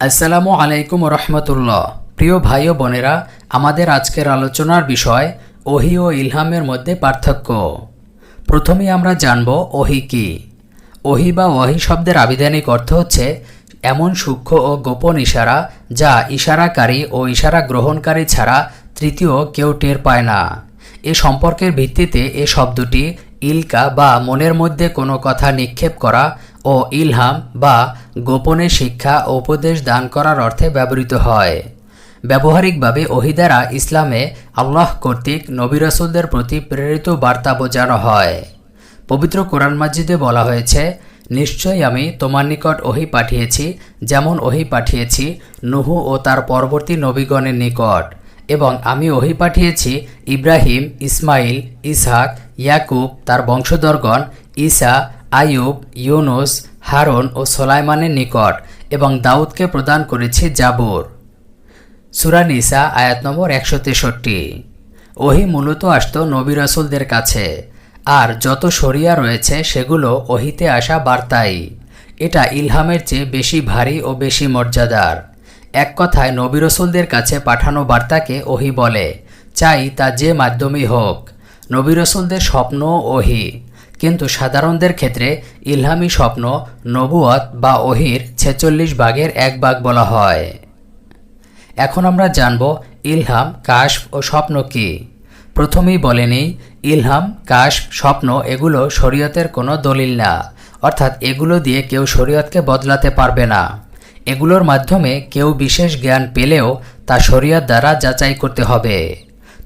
আসসালামু আলাইকুম রহমতুল্লাহ প্রিয় ভাই ও বোনেরা, আমাদের আজকের আলোচনার বিষয় ওহি ও ইলহামের মধ্যে পার্থক্য। প্রথমে আমরা জানব ওহি কি। ওহি বা ওহি শব্দের আবিধানিক অর্থ হচ্ছে এমন সূক্ষ্ম ও গোপন ইশারা যা ইশারাকারী ও ইশারা গ্রহণকারী ছাড়া তৃতীয় কেউ টের পায় না। এ সম্পর্কের ভিত্তিতে এ শব্দটি ইলকা বা মনের মধ্যে কোনো কথা নিক্ষেপ করা ও ইলহাম বা গোপনে শিক্ষা ও উপদেশ দান করার অর্থে ব্যবহৃত হয়। ব্যবহারিকভাবে ওহিদারা ইসলামে আল্লাহ কর্তৃক নবী রাসূলদের প্রতি প্রেরিত বার্তা বোঝানো হয়। পবিত্র কোরআন মাজিদে বলা হয়েছে, নিশ্চয়ই আমি তোমার নিকট ওহি পাঠিয়েছি, যেমন ওহি পাঠিয়েছি নুহু ও তার পরবর্তী নবীগণের নিকট, এবং আমি ওহি পাঠিয়েছি ইব্রাহিম, ইসমাইল, ইসহাক, ইয়াকুব, তার বংশধরগণ, ঈসা আয়ুব ইউনুস, হারন ও সোলাইমানের নিকট এবং দাউদকে প্রদান করেছি জাবর। সুরানিসা আয়াত নম্বর একশো তেষট্টি। ওহি মূলত আসত নবী রাসুলদের কাছে, আর যত শরিয়া রয়েছে সেগুলো ওহিতে আসা বার্তাই। এটা ইলহামের চেয়ে বেশি ভারী ও বেশি মর্যাদার। এক কথায়, নবী রসুলদের কাছে পাঠানো বার্তাকে ওহি বলে, চাই তা যে মাধ্যমেই হোক। নবী রসুলদের স্বপ্ন ওহি। কিন্তু সাধারণদের ক্ষেত্রে ইলহামি স্বপ্ন নবুয়ত বা ওহির ছেচল্লিশ ভাগের এক ভাগ বলা হয়। এখন আমরা জানব ইলহাম কাশ ও স্বপ্ন কি। প্রথমেই বলে নেই, ইলহাম কাশ স্বপ্ন এগুলো শরীয়তের কোনো দলিল না। অর্থাৎ এগুলো দিয়ে কেউ শরীয়তকে বদলাতে পারবে না। এগুলোর মাধ্যমে কেউ বিশেষ জ্ঞান পেলেও তা শরীয়ত দ্বারা যাচাই করতে হবে।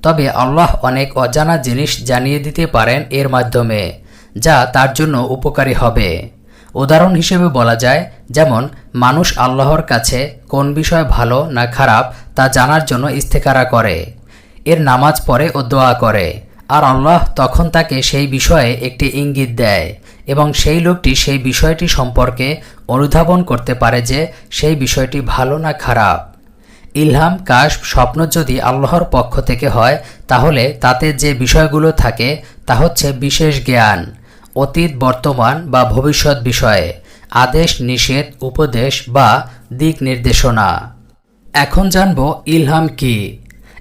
তবে আল্লাহ অনেক অজানা জিনিস জানিয়ে দিতে পারেন এর মাধ্যমে। যা তার জন্য উপকারী হবে। উদাহরণ হিসেবে বলা যায়, যেমন, মানুষ আল্লাহর কাছে কোন বিষয় ভালো না খারাপ তা জানার জন্য ইস্তেকারা করে, এর নামাজ পড়ে ও দোয়া করে, আর আল্লাহ তখন তাকে সেই বিষয়ে একটি ইঙ্গিত দেয় এবং সেই লোকটি সেই বিষয়টি সম্পর্কে অনুধাবন করতে পারে যে সেই বিষয়টি ভালো না খারাপ। ইলহাম কাশ স্বপ্ন যদি আল্লাহর পক্ষ থেকে হয়, তাহলে তাতে যে বিষয়গুলো থাকে তা হচ্ছে বিশেষ জ্ঞান। অতীত, বর্তমান বা ভবিষ্যৎ বিষয়ে আদেশ, নিষেধ, উপদেশ বা দিক নির্দেশনা। এখন জানব ইলহাম কি।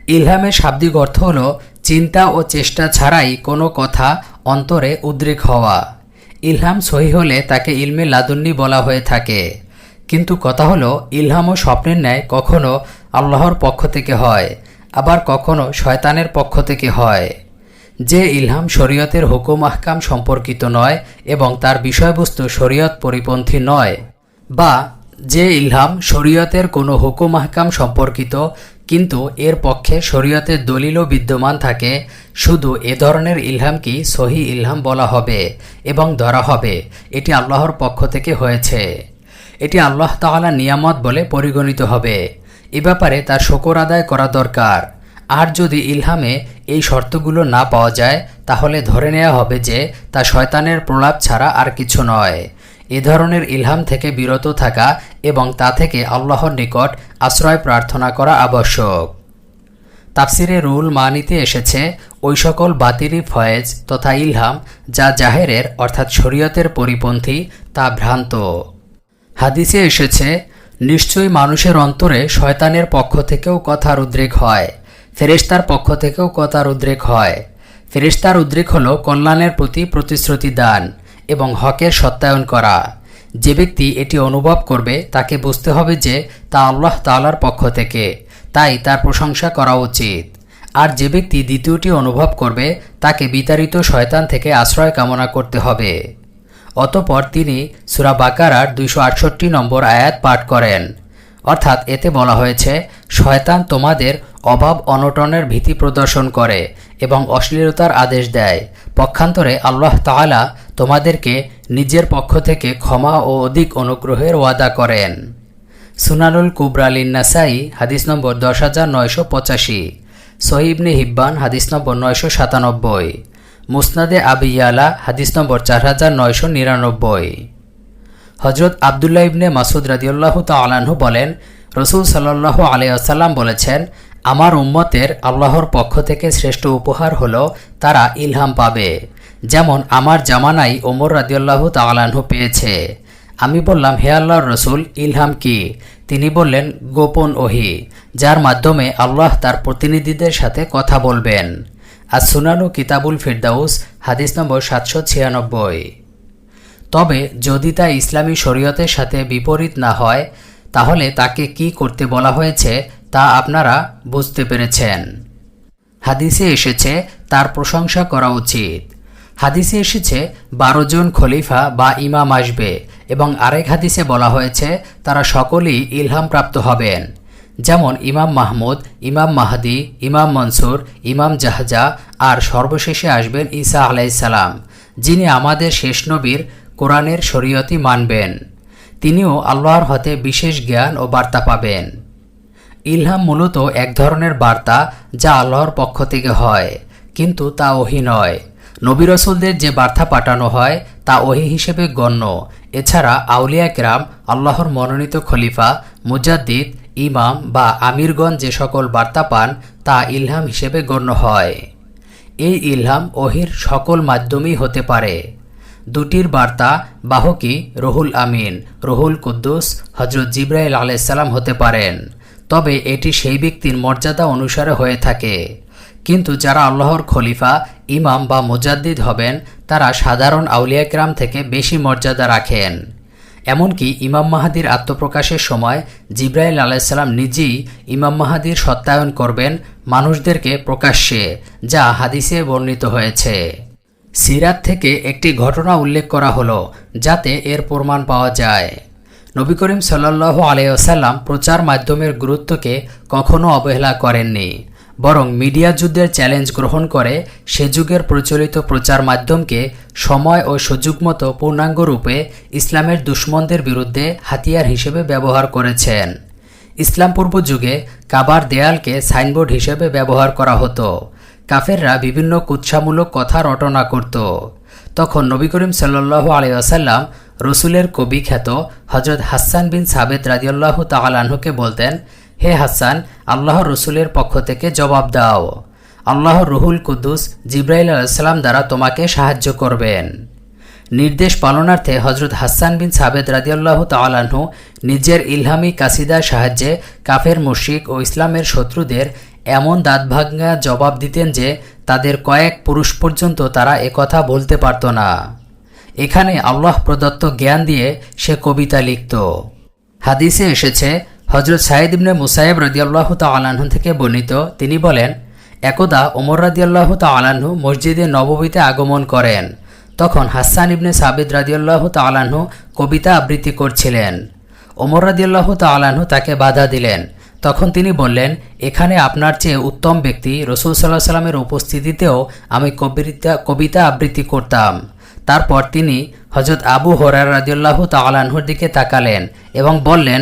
ইলহামের শাব্দিক অর্থ হল চিন্তা ও চেষ্টা ছাড়াই কোনো কথা অন্তরে উদ্রেক হওয়া। ইলহাম সহি হলে তাকে ইলমে লাদুন্নি বলা হয়ে থাকে। কিন্তু কথা হলো ইলহাম ও স্বপ্নের ন্যায় কখনো আল্লাহর পক্ষ থেকে হয়, আবার কখনো শয়তানের পক্ষ থেকে হয়। যে ইলহাম শরীয়তের হুকুম আহকাম সম্পর্কিত নয় এবং তার বিষয়বস্তু শরীয়ত পরিপন্থী নয়, বা যে ইলহাম শরীয়তের কোনো হুকুম আহকাম সম্পর্কিত, কিন্তু এর পক্ষে শরীয়তের দলিলও বিদ্যমান থাকে, শুধু এ ধরনের ইলহামকেই সহি ইলহাম বলা হবে এবং ধরা হবে, এটি আল্লাহর পক্ষ থেকে হয়েছে। এটি আল্লাহ তাআলা নিয়ামত বলে পরিগণিত হবে। এ ব্যাপারে তার শকর আদায় করা দরকার। আর যদি ইলহামে এই শর্তগুলো না পাওয়া যায়, তাহলে ধরে নেওয়া হবে যে তা শয়তানের প্রলাপ ছাড়া আর কিছু নয়। এ ধরনের ইলহাম থেকে বিরত থাকা এবং তা থেকে আল্লাহর নিকট আশ্রয় প্রার্থনা করা আবশ্যক। তাফসিরে রুল মানিতে এসেছে, ওই সকল বাতিলি ফয়েজ তথা ইলহাম যা জাহেরের অর্থাৎ শরীয়তের পরিপন্থী, তা ভ্রান্ত। হাদিসে এসেছে, নিশ্চয়ই মানুষের অন্তরে শয়তানের পক্ষ থেকেও কথার উদ্রেক হয়। ফেরেশতার পক্ষ থেকেও কথার উদ্রেক হয়। ফেরেশতার উদ্রেক হল কল্যাণের প্রতি প্রতিশ্রুতি দান এবং হকের সত্যায়ন করা। যে ব্যক্তি এটি অনুভব করবে, তাকে বুঝতে হবে যে তা আল্লাহ তালার পক্ষ থেকে। তাই তার প্রশংসা করা উচিত। আর যে ব্যক্তি দ্বিতীয়টি অনুভব করবে, তাকে বিতাড়িত শয়তান থেকে আশ্রয় কামনা করতে হবে। অতপর তিনি সুরা বাকারার দুইশো আটষট্টি নম্বর আয়াত পাঠ করেন। অর্থাৎ এতে বলা হয়েছে, শয়তান তোমাদের অভাব অনটনের ভীতি প্রদর্শন করে এবং অশ্লীলতার আদেশ দেয়। পক্ষান্তরে আল্লাহ তাআলা তোমাদেরকে নিজের পক্ষ থেকে ক্ষমা ও অধিক অনুগ্রহের ওয়াদা করেন। সুনানুল কুবরালিন নাসাই হাদিস নম্বর দশ হাজার নয়শো পঁচাশি। সহিবনে হিব্বান, হাদিস নম্বর নয়শো সাতানব্বই। মুসনাদে আবিয়ালা হাদিস নম্বর চার হাজার নয়শো নিরানব্বই। হজরত আবদুল্লাহ ইবনে মাসুদ রাদিউল্লাহ তালাহু বলেন, রসুল সাল্লাহ আলিয়াসাল্লাম বলেছেন, আমার উম্মতের আল্লাহর পক্ষ থেকে শ্রেষ্ঠ উপহার হলো তারা ইলহাম পাবে। যেমন আমার জামানাই ওমর রাদিউল্লাহ তালাহু পেয়েছে। আমি বললাম, হে আল্লাহর রসুল, ইলহাম কি? তিনি বললেন, গোপন ওহি, যার মাধ্যমে আল্লাহ তার প্রতিনিধিদের সাথে কথা বলবেন। আর সুনানু কিতাবুল ফিরদাউস, হাদিস নম্বর সাতশো ছিয়ানব্বই। তবে যদি তা ইসলামী শরীয়তের সাথে বিপরীত না হয়, তাহলে তাকে কি করতে বলা হয়েছে তা আপনারা বুঝতে পেরেছেন। হাদিসে এসেছে, তার প্রশংসা করা উচিত। হাদিসে এসেছে, বারো জন খলিফা বা ইমাম আসবে এবং আরেক হাদিসে বলা হয়েছে, তারা সকলেই ইলহাম প্রাপ্ত হবেন। যেমন ইমাম মাহমুদ, ইমাম মাহাদি, ইমাম মনসুর, ইমাম জাহাজা, আর সর্বশেষে আসবেন ঈসা আলাইসালাম যিনি আমাদের শেষ নবীর কোরআনের শরীয়তি মানবেন। তিনিও আল্লাহর হতে বিশেষ জ্ঞান ও বার্তা পাবেন। ইলহাম মূলত এক ধরনের বার্তা যা আল্লাহর পক্ষ থেকে হয়, কিন্তু তা ওহি নয়। নবী রসুলদের যে বার্তা পাঠানো হয়, তা ওহি হিসেবে গণ্য। এছাড়া আউলিয়া কেরাম, আল্লাহর মনোনীত খলিফা, মুজাদ্দিদ, ইমাম বা আমিরগণ যে সকল বার্তা পান, তা ইলহাম হিসেবে গণ্য হয়। এই ইলহাম ওহির সকল মাধ্যমেই হতে পারে। দুটির বার্তা বাহকি রহুল আমিন, রহুল কুদ্দুস হজরত জিব্রাইল আলাইসাল্লাম হতে পারেন। তবে এটি সেই ব্যক্তির মর্যাদা অনুসারে হয়ে থাকে। কিন্তু যারা আল্লাহর খলিফা, ইমাম বা মুজাদ্দিদ হবেন, তারা সাধারণ আউলিয়াকরাম থেকে বেশি মর্যাদা রাখেন। এমনকি ইমাম মাহাদির আত্মপ্রকাশের সময় জিব্রাইল আলাইসাল্লাম নিজেই ইমাম মাহাদির সত্যায়ন করবেন মানুষদেরকে প্রকাশ্যে, যা হাদিসে বর্ণিত হয়েছে। সিরাত থেকে একটি ঘটনা উল্লেখ করা হলো, যাতে এর প্রমাণ পাওয়া যায়। নবী করিম সাল্লাহ আলাইসাল্লাম প্রচার মাধ্যমের গুরুত্বকে কখনো অবহেলা করেননি, বরং মিডিয়া যুদ্ধের চ্যালেঞ্জ গ্রহণ করে সে যুগের প্রচলিত প্রচার মাধ্যমকে সময় ও সুযোগ মতো পূর্ণাঙ্গ রূপে ইসলামের দুশ্মনদের বিরুদ্ধে হাতিয়ার হিসেবে ব্যবহার করেছেন। ইসলাম পূর্ব যুগে কাবার দেয়ালকে সাইনবোর্ড হিসেবে ব্যবহার করা হতো। কাফেররা বিভিন্ন কুৎসামূলক কথা রটনা করত। তখন নবী করিম সাল্লাহ আলিয়াসাল্লাম রসুলের কবি খ্যাত হজরত হাসান বিন সাবেদ রাজিউল্লাহ তালাহুকে বলতেন, হে হাসান আল্লাহ রসুলের পক্ষ থেকে জবাব দাও। আল্লাহ রুহুল কুদ্দুস জিব্রাইল আলাইসাল্লাম দ্বারা তোমাকে সাহায্য করবেন। নির্দেশ পালনার্থে হজরত হাসান বিন সাবেদ রাদিয়াল্লাহ তালাহু নিজের ইলহামি কাসিদার সাহায্যে কাফের মুশিক ও ইসলামের শত্রুদের এমন দাঁতভাঙ্গা জবাব দিতেন যে তাদের কয়েক পুরুষ পর্যন্ত তারা একথা বলতে পারত না। এখানে আল্লাহ প্রদত্ত জ্ঞান দিয়ে সে কবিতা লিখত। হাদিসে এসেছে হজরত সাইদ ইবনে মুসাইব রদিয়াল্লাহ তালাহু থেকে বর্ণিত, তিনি বলেন, একদা ওমর রাদিয়াল্লাহ তালাহু মসজিদে নববীতে আগমন করেন। তখন হাসান ইবনে সাবিদ রাদিয়াল্লাহ তালাহু কবিতা আবৃত্তি করছিলেন। ওমর রাদিয়াল্লাহ তালাহু তাকে বাধা দিলেন। তখন তিনি বললেন, এখানে আপনার চেয়ে উত্তম ব্যক্তি রসুল সাল্লাহ সাল্লামের উপস্থিতিতেও আমি কবিতা কবিতা আবৃত্তি করতাম। তারপর তিনি হজরত আবু হরার রাদিউল্লাহ তালাহুর দিকে তাকালেন এবং বললেন,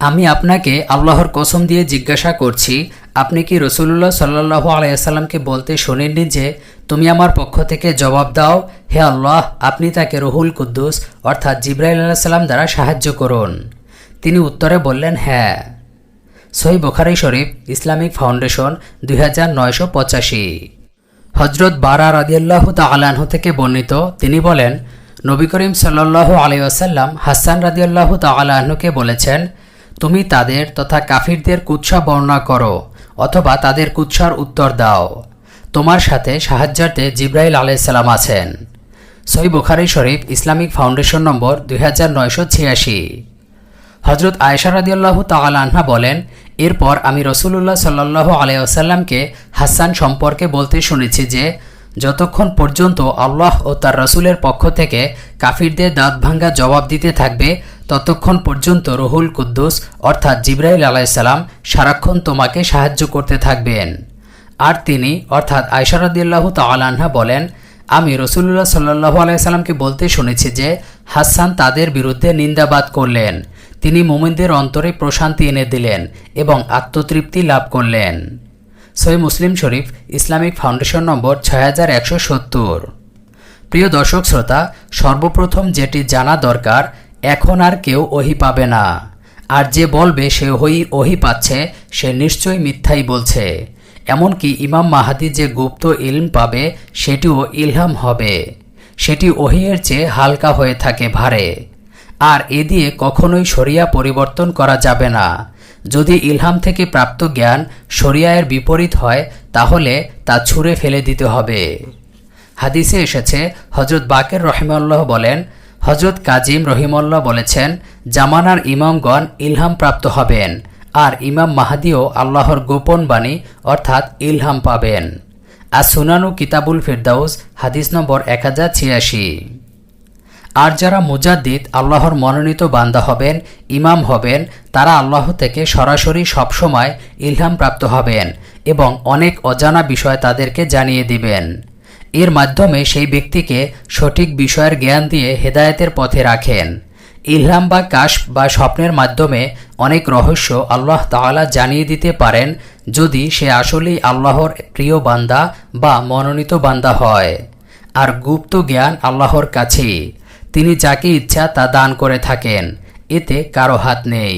আমি আপনাকে আল্লাহর কসম দিয়ে জিজ্ঞাসা করছি, আপনি কি রসুল্লাহ সাল্লাহ আলাইসাল্লামকে বলতে শোনেননি যে তুমি আমার পক্ষ থেকে জবাব দাও, হে আল্লাহ, আপনি তাকে রহুল কুদ্দুস অর্থাৎ জিব্রাইল আলাইসাল্লাম দ্বারা সাহায্য করুন? তিনি উত্তরে বললেন হ্যাঁ। সহি বোখারি শরীফ, ইসলামিক ফাউন্ডেশন, দুই হজরত বারা রাদিয়াল্লাহ তালাহ থেকে বর্ণিত, তিনি বলেন, নবী করিম সাল্লাহ আলাইসাল্লাম হাসান রাদিয়াল্লাহ তালাহকে বলেছেন, তুমি তাদের তথা কাফিরদের কুৎসা বর্ণনা করো, অথবা তাদের কুৎসার উত্তর দাও। তোমার সাথে সাহায্যার্থে জিব্রাইল আলাইসাল্লাম আছেন। সই বুখারি শরীফ, ইসলামিক ফাউন্ডেশন নম্বর, দুই হাজার নয়শো ছিয়াশি। হজরত আয়সা রাদিয়াল্লাহ তালাহা বলেন, এরপর আমি রসুল্লাহ সাল্লাহ আলাইসাল্লামকে হাসান সম্পর্কে বলতে শুনেছি যে, যতক্ষণ পর্যন্ত আল্লাহ ও তার রসুলের পক্ষ থেকে কাফিরদের দাঁত ভাঙ্গা জবাব দিতে থাকবে, ততক্ষণ পর্যন্ত রহুল কুদ্দুস অর্থাৎ জিব্রাইল আলাইসাল্লাম সারাক্ষণ তোমাকে সাহায্য করতে থাকবেন। আর তিনি, অর্থাৎ আয়সারদ্দিল্লাহ তালাহা বলেন, আমি রসুল্লাহ সাল্লাহ আলাইসাল্লামকে বলতে শুনেছি যে, হাসান তাদের বিরুদ্ধে নিন্দাবাদ করলেন। তিনি মোমিনদের অন্তরে প্রশান্তি এনে দিলেন এবং আত্মতৃপ্তি লাভ করলেন। সই মুসলিম শরীফ, ইসলামিক ফাউন্ডেশন নম্বর ছয় হাজার একশো সত্তর। প্রিয় দর্শক শ্রোতা, সর্বপ্রথম যেটি জানা দরকার, এখন আর কেউ ওহি পাবে না। আর যে বলবে সে ওহি ওহি পাচ্ছে, সে নিশ্চয়ই মিথ্যাই বলছে। এমনকি ইমাম মাহাদি যে গুপ্ত ইলম পাবে, সেটিও ইলহাম হবে। সেটি ওহিয়ের চেয়ে হালকা হয়ে থাকে ভারে। আর এ দিয়ে কখনোই শরিয়া পরিবর্তন করা যাবে না। যদি ইলহাম থেকে প্রাপ্ত জ্ঞান শরিয়ায়ের বিপরীত হয়, তাহলে তা ছুঁড়ে ফেলে দিতে হবে। হাদিসে এসেছে হজরত বাকের রহিমল্লাহ বলেন হজরত কাজিম রহিমল্লাহ বলেছেন, জামানার ইমামগণ ইলহাম প্রাপ্ত হবেন, আর ইমাম মাহাদিও আল্লাহর গোপন বাণী অর্থাৎ ইলহাম পাবেন। আর সুনানু কিতাবুল ফিরদাউস, হাদিস নম্বর এক হাজার ছিয়াশি। আর যারা মুজাদ্দিদ, আল্লাহর মনোনীত বান্দা হবেন, ইমাম হবেন, তারা আল্লাহ থেকে সরাসরি সবসময় ইলহাম প্রাপ্ত হবেন এবং অনেক অজানা বিষয় তাদেরকে জানিয়ে দিবেন। এর মাধ্যমে সেই ব্যক্তিকে সঠিক বিষয়ের জ্ঞান দিয়ে হেদায়েতের পথে রাখেন। ইলহাম বা কাশ বা স্বপ্নের মাধ্যমে অনেক রহস্য আল্লাহ তাআলা জানিয়ে দিতে পারেন যদি সে আসলেই আল্লাহর প্রিয় বান্দা বা মনোনীত বান্দা হয়। আর গুপ্ত জ্ঞান আল্লাহর কাছেই। তিনি যাকে ইচ্ছা তা দান করে থাকেন এতে কারও হাত নেই।